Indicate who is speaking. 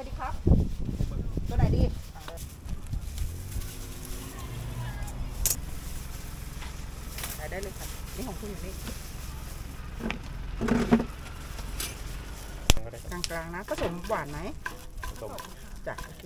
Speaker 1: ไเลยดีครับ ตัวไหนดีส่ยได้เลยครับนี่ของคุณอยู่นี่
Speaker 2: ก
Speaker 1: กลางๆนะผสมหวานไหม
Speaker 2: ผสม
Speaker 1: จ้ะโอเค